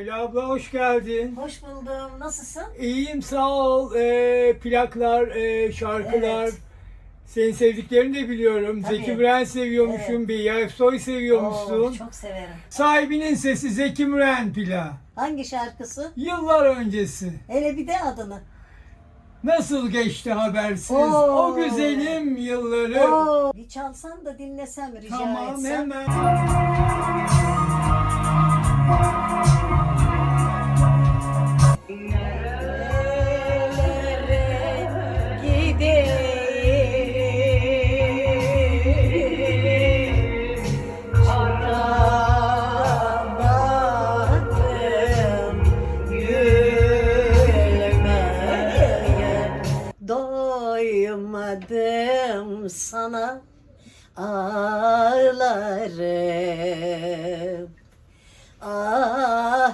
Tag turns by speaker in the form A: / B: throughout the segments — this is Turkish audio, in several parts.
A: Ayla abla hoş geldin.
B: Hoş buldum. Nasılsın?
A: İyiyim sağ ol. Ee, plaklar, e, şarkılar.
B: Evet.
A: Senin sevdiklerini de biliyorum.
B: Tabii.
A: Zeki Müren seviyormuşsun,
B: Evet.
A: bir Ersoy seviyormuşsun.
B: Oo, çok severim.
A: Sahibinin sesi Zeki Müren pila.
B: Hangi şarkısı?
A: Yıllar öncesi.
B: Hele bir de adını.
A: Nasıl geçti habersiz
B: Oo.
A: o güzelim yılları.
B: Oo, bir çalsan da dinlesem rica
A: Tamam
B: etsem.
A: hemen.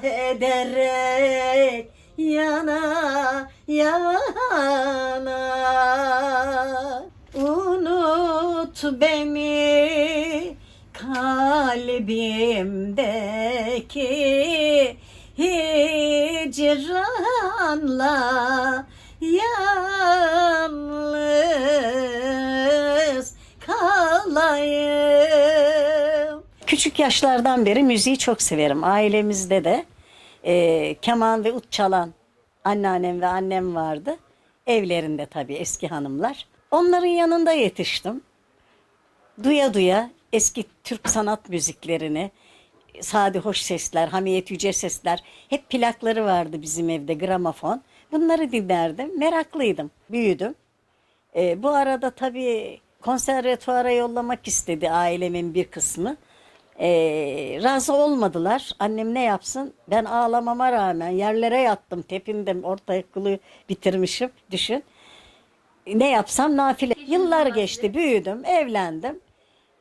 B: Ederek yana yana Unut beni kalbimdeki hicranla yalnız kalayım. Küçük yaşlardan beri müziği çok severim. Ailemizde de e, keman ve ut çalan anneannem ve annem vardı. Evlerinde tabii eski hanımlar. Onların yanında yetiştim. Duya duya eski Türk sanat müziklerini, sade hoş sesler, hamiyet yüce sesler, hep plakları vardı bizim evde gramofon. Bunları dinlerdim, meraklıydım, büyüdüm. Ee, bu arada tabii konservatuara yollamak istedi ailemin bir kısmı. Ee, razı olmadılar. Annem ne yapsın? Ben ağlamama rağmen yerlere yattım, tepindim, ortaokulu bitirmişim, düşün. Ne yapsam nafile. Yıllar geçti, büyüdüm, evlendim.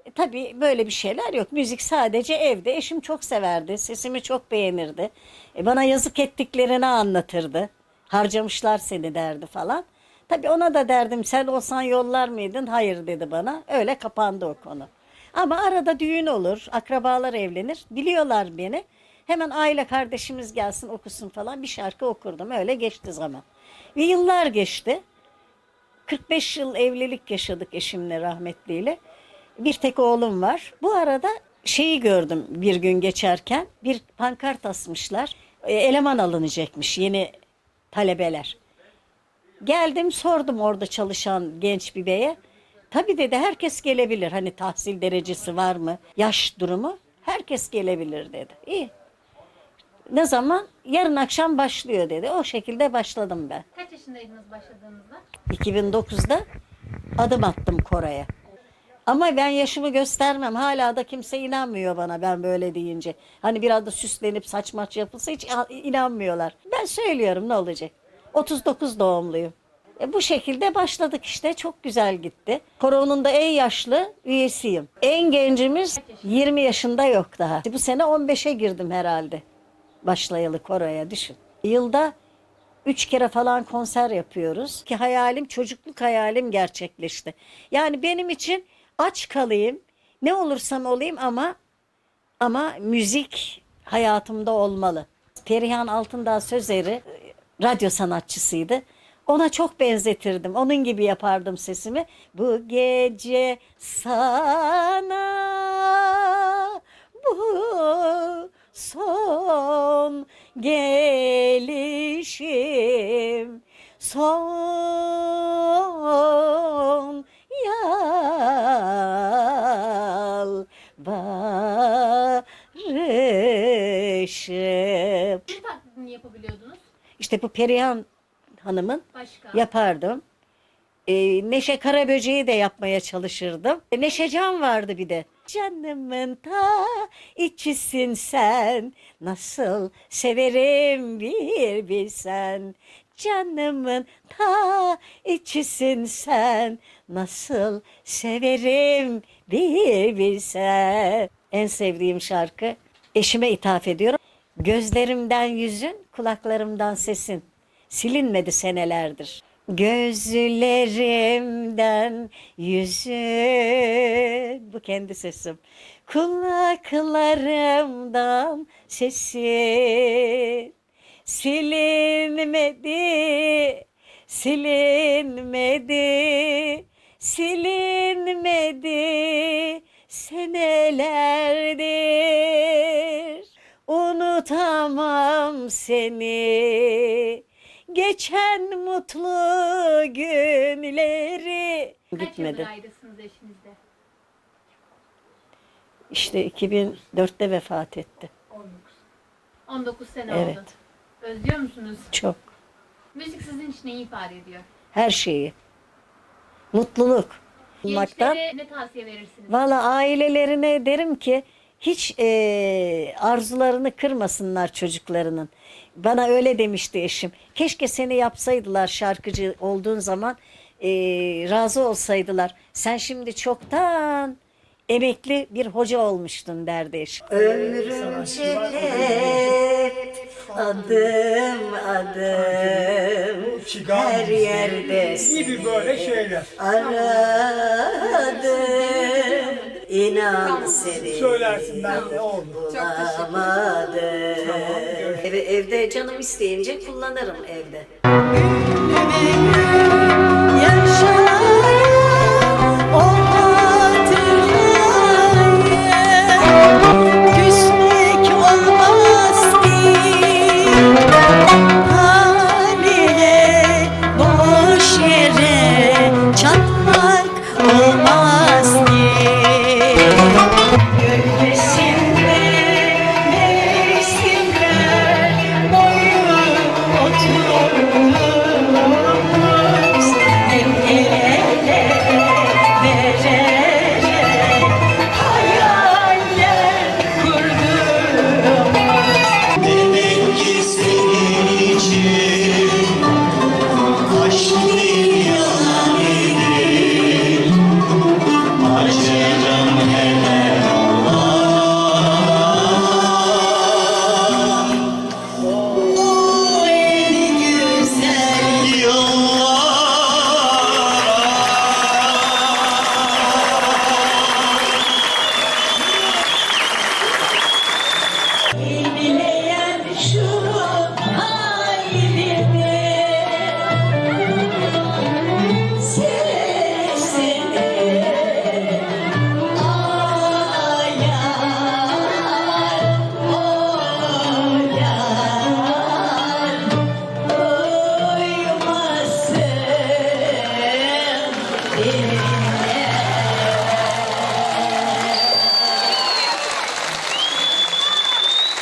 B: E, tabii böyle bir şeyler yok. Müzik sadece evde. Eşim çok severdi. Sesimi çok beğenirdi. E, bana yazık ettiklerini anlatırdı. Harcamışlar seni derdi falan. Tabii ona da derdim sen olsan yollar mıydın? Hayır dedi bana. Öyle kapandı o konu. Ama arada düğün olur. Akrabalar evlenir. Biliyorlar beni. Hemen aile kardeşimiz gelsin okusun falan. Bir şarkı okurdum. Öyle geçti zaman. Ve yıllar geçti. 45 yıl evlilik yaşadık eşimle rahmetliyle. Bir tek oğlum var. Bu arada şeyi gördüm bir gün geçerken. Bir pankart asmışlar. E, Eleman alınacakmış yeni talebeler. Geldim sordum orada çalışan genç bir beye. Tabii dedi herkes gelebilir. Hani tahsil derecesi var mı? Yaş durumu? Herkes gelebilir dedi. İyi. Ne zaman? Yarın akşam başlıyor dedi. O şekilde başladım ben.
C: Kaç yaşındaydınız başladığınızda?
B: 2009'da adım attım Kore'ye. Ama ben yaşımı göstermem. Hala da kimse inanmıyor bana ben böyle deyince. Hani biraz da süslenip saç maç yapılsa hiç inanmıyorlar. Ben söylüyorum ne olacak. 39 doğumluyum. E bu şekilde başladık işte. Çok güzel gitti. Koronun da en yaşlı üyesiyim. En gencimiz 20 yaşında yok daha. Bu sene 15'e girdim herhalde. Başlayalı koroya düşün. Yılda Üç kere falan konser yapıyoruz ki hayalim çocukluk hayalim gerçekleşti. Yani benim için aç kalayım ne olursam olayım ama ama müzik hayatımda olmalı. Perihan Altındağ Sözeri e, radyo sanatçısıydı. Ona çok benzetirdim. Onun gibi yapardım sesimi. Bu gece sana bu son gelişim son yalvarışım.
C: Taklidini yapabiliyordunuz?
B: İşte bu Perihan Hanım'ın
C: Başka?
B: yapardım. Ee, Neşe Karaböceği de yapmaya çalışırdım. E, Neşecan vardı bir de. Canımın ta içisin sen, nasıl severim bir bilsen. Canımın ta içisin sen, nasıl severim bir bilsen. En sevdiğim şarkı. Eşime ithaf ediyorum. Gözlerimden yüzün, kulaklarımdan sesin silinmedi senelerdir. Gözlerimden yüzün, bu kendi sesim. Kulaklarımdan sesin silinmedi, silinmedi, silinmedi senelerdir. Unutamam seni, geçen mutlu günleri.
C: Kaç
B: Gitmedi.
C: yıldır ayrısınız eşinizle?
B: İşte 2004'te vefat etti.
C: 19 sene
B: Evet.
C: oldu. Özlüyor musunuz?
B: Çok.
C: Müzik sizin için neyi ifade ediyor?
B: Her şeyi. Mutluluk. Olmaktan.
C: Gençlere ne tavsiye verirsiniz?
B: Valla ailelerine derim ki hiç eee, arzularını kırmasınlar çocuklarının. Bana öyle demişti eşim. Keşke seni yapsaydılar şarkıcı olduğun zaman eee, razı olsaydılar. Sen şimdi çoktan emekli bir hoca olmuştun derdi eşim. Ömrümce hep adım adım her yerde
A: böyle şeyler.
B: Aradım inan seni
A: Söylersin ben de oldu.
B: bulamadım. Eve, evde canım isteyince kullanırım evde.